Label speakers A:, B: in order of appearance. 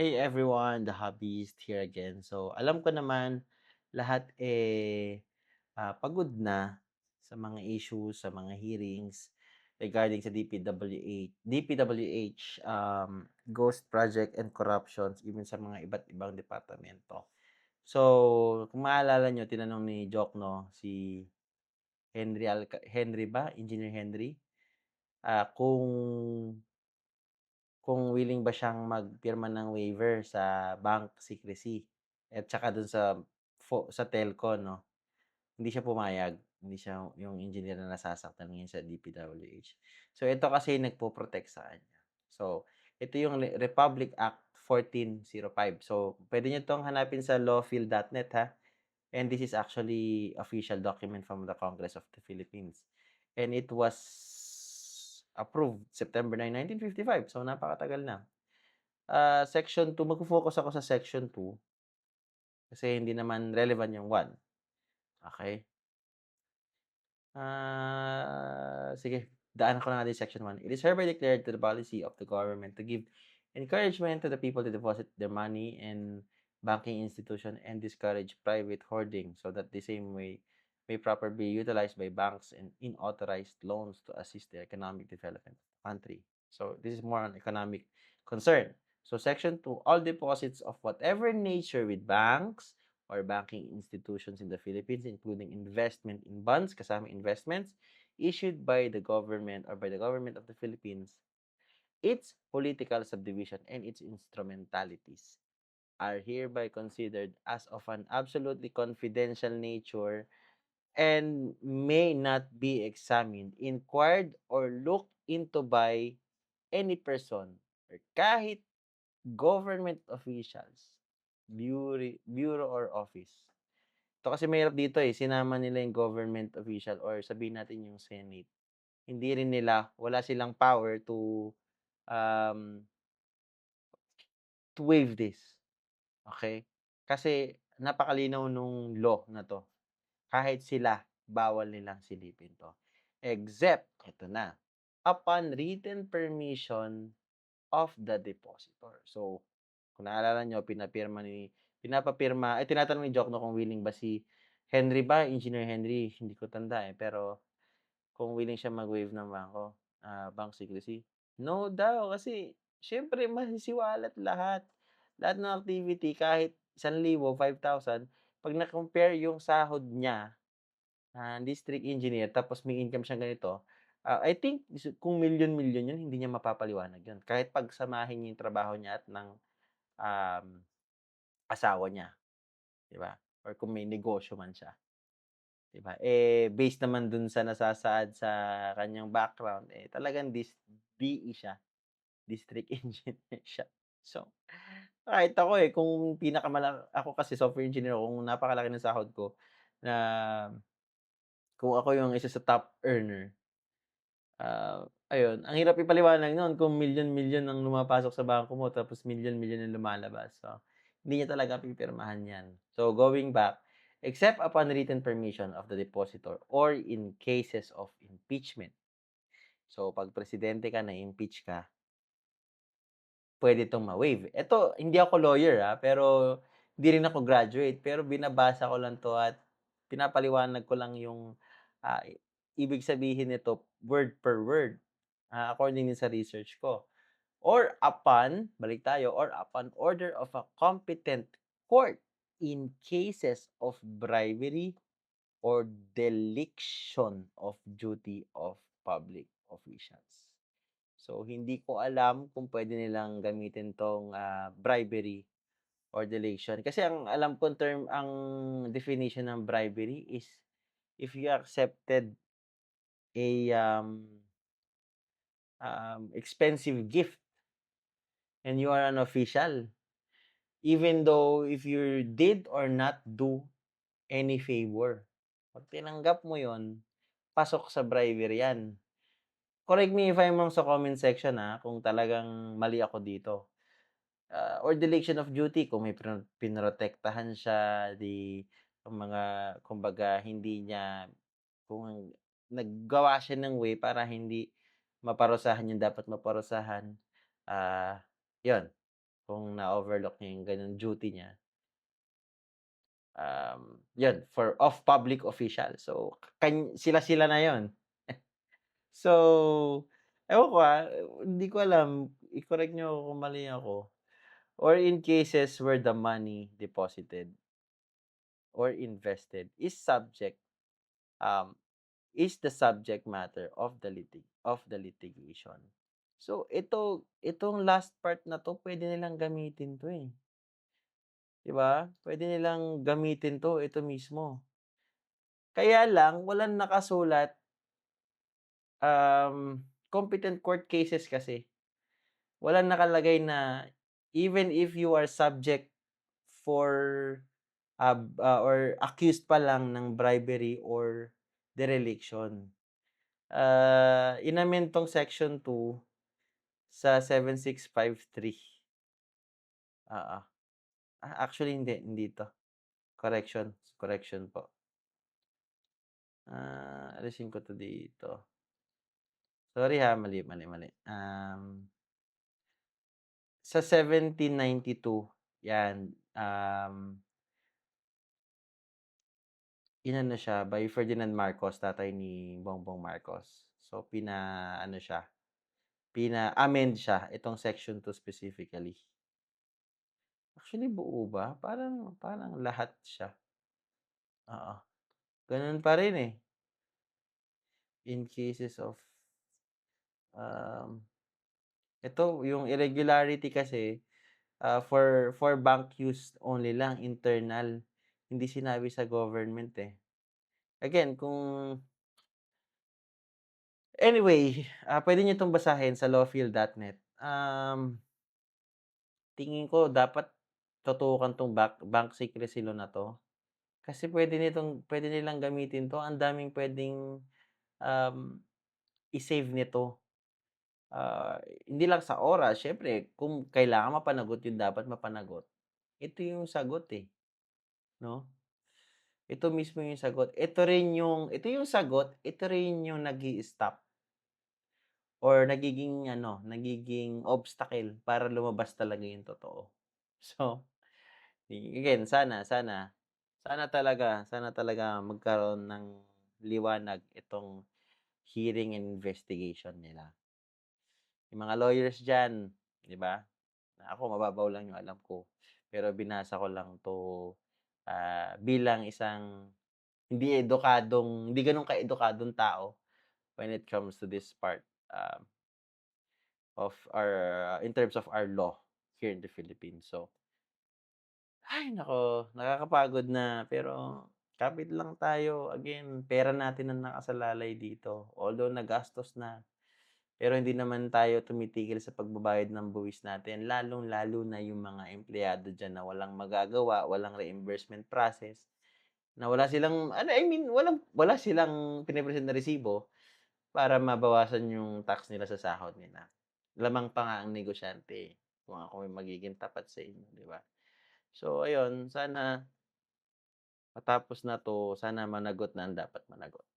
A: Hey everyone, the hobbyist here again. So, alam ko naman lahat eh ah, pagod na sa mga issues, sa mga hearings regarding sa DPWH, DPWH um, ghost project and corruptions even sa mga iba't ibang departamento. So, kung maalala nyo, tinanong ni Jokno si Henry Alca Henry ba? Engineer Henry? Ah, kung kung willing ba siyang magpirma ng waiver sa bank secrecy at saka dun sa sa telco 'no. Hindi siya pumayag, hindi siya yung engineer na nasasaktan ngayon sa DPWH. So ito kasi nagpo-protect sa kanya. So ito yung Re Republic Act 1405. So puwede niyo 'tong hanapin sa lawfil.net ha, and this is actually official document from the Congress of the Philippines. And it was approved September 9, 1955. So napakatagal na. Ah, section 2, magfo-focus ako sa section 2 kasi hindi naman relevant yung 1. Okey. Ah, sige daanan ko na natin section 1. It is hereby declared to the policy of the government to give encouragement to the people to deposit their money in banking institution and discourage private hoarding so that the same way may proper be utilized by banks and in authorized loans to assist the economic development of the country. So this is more on economic concern. So section 2, all deposits of whatever nature with banks or banking institutions in the Philippines including investment in bonds, kasama investments, issued by the government or by the government of the Philippines, its political subdivision and its instrumentalities are hereby considered as of an absolutely confidential nature and may not be examined, inquired, or looked into by any person or kahit government officials, bureau or office. Ito kasi mahirap dito, eh, sinama nila yung government official or sabihin natin yung Senate. Hindi rin nila wala silang power to, um to waive this, okey? Kasi napakalinaw nung law na 'to. Kahit sila, bawal nilang silipin 'to. Except, eto na, upon written permission of the depositor. So, kung naalala niyo pinapirma ni pinapapirma ay tinatanong ni Jokno kung willing ba si Henry ba, Engineer Henry, hindi ko tanda, eh, pero kung willing siya mag-waive ng bangko, ah, bank secrecy. No daw kasi siyempre masisiwalat lahat. Lahat ng activity kahit 1,000, 5,000 'pag na-compare yung sahod niya, ah, district engineer tapos may income siyang ganito, ah, I think kung milyon-milyon yun hindi niya mapapaliwanag yun. Kahit pagsamahin niya yung trabaho niya at ng, um, asawa niya, 'di ba? Or kung may negosyo man siya. 'Di ba? Eh, based naman dun sa nasasaad sa kanyang background, eh, talagang dis DE siya, district engineer siya. So, kahit ako, eh, kung pinakamala ako kasi software engineer kung napakalaki ng sahod ko na kung ako yung isa sa top earner ah, ayun, ang hirap ipaliwanag nun kung milyon-milyon ang pumapasok sa bangko mo tapos milyon-milyon ang lumalabas. So, hindi niya talaga pipirmahan 'yan. So, going back, except upon written permission of the depositor or in cases of impeachment. So, 'pag presidente ka, na-impeach ka puwede 'tong ma-waive. Eto, hindi ako lawyer, ah, pero di rin ako graduate, pero binabasa ko lang 'to at pinapaliwanag ko lang yung, ah, ibig sabihin nito word per word, ah, according din sa research ko. Or upon, balik tayo, or upon order of a competent court in cases of bribery or dereliction of duty of public officials. So, hindi ko alam kung puwede nilang gamitin 'tong, ah, bribery or dereliction. Kasi ang alam kong term ang definition ng bribery is if you accepted a, um um, expensive gift and you are an official, even though if you did or not do any favor, 'pag tinanggap mo yun, pasok sa bribery 'yan. Correct me if I'm wrong sa comment section, ah, kung talagang mali ako dito. Ah, or dereliction of duty kung may pinrotektahan siya, 'di mga kumbaga hindi niya kung naggawa siya ng way para hindi maparusahan yung dapat maparusahan, ah, yun. kung na-overlook niya yung gano'ng duty niya. Um, 'yun for of public official. So, kan sila-sila na 'yun. So, ewan ko, ah, hindi ko alam, i-correct niyo ako kung mali ako, or in cases where the money deposited or invested is subject, um, is the subject matter of the litig of the litigation. So, ito itong last part na 'to puwede nilang gamitin 'to, eh. 'Di ba? Puwede nilang gamitin 'to, ito mismo. Kaya lang walang nakasulat um, competent court cases kasi, walang nakalagay na even if you are subject for, ab ah, or accused pa lang ng bribery or dereliction. Ah, in-amend 'tong section 2 sa 7653. Oo. Ah, actually hindi, hindi 'to. Correction, correction po. Ah, alisin ko 'to dito. Sorry, ha, mali, mali, mali. Um sa 1792, 'yan, um inano siya by Ferdinand Marcos, tatay ni Bongbong Marcos. So, pina-ano siya, pina-amend siya, itong section 2 specifically. Actually, buo ba? Parang parang lahat siya. Oo. Gano'n pa rin, eh. In cases of um, ito yung irregularity kasi, ah, for for bank use only lang, internal. Hindi sinabi sa government, eh. Again, kung Anyway, ah, puwede niyo 'tong basahin sa lawfil.net. Um tingin ko dapat tutukan 'tong bank bank secrecy law na 'to. Kasi puwede nitong puwede nilang gamitin 'to, ang daming puwedeng, um, i-save nito. Ah, hindi lang sa oras, siyempre kung kailangan mapanagot yung dapat mapanagot, ito yung sagot, eh, 'no? Ito mismo yung sagot. Ito rin yung ito yung sagot, ito rin yung nag-i-stop or nagiging ano, nagiging obstacle para lumabas talaga yung totoo. So, again, sana sana sana talaga sana talaga magkaroon ng liwanag itong hearing and investigation nila. Yung mga lawyers diyan, 'di ba? Ako mababaw lang yung alam ko, pero binasa ko lang 'to, ah, bilang isang hindi edukadong hindi gano'n ka-edukadong tao when it comes to this part, um of our in terms of our law here in the Philippines. So Hay naku, nakakapagod na, pero kapit lang tayo. Again, pera natin ang nakasalalay dito. Although nagastos na, pero hindi naman tayo tumitigil sa pagbabayad ng buwis natin, lalong-lalo na yung mga empleyado diyan na walang magagawa, walang reimbursement process, na wala silang ano, I mean, walang wala silang pine-present na resibo para mabawasan yung tax nila sa sahod nila. Lamang pa nga ang negosyante, eh, kung ako ay magiging tapat sa inyo, 'di ba? So ayun, sana matapos na 'to, sana managot na ang dapat managot.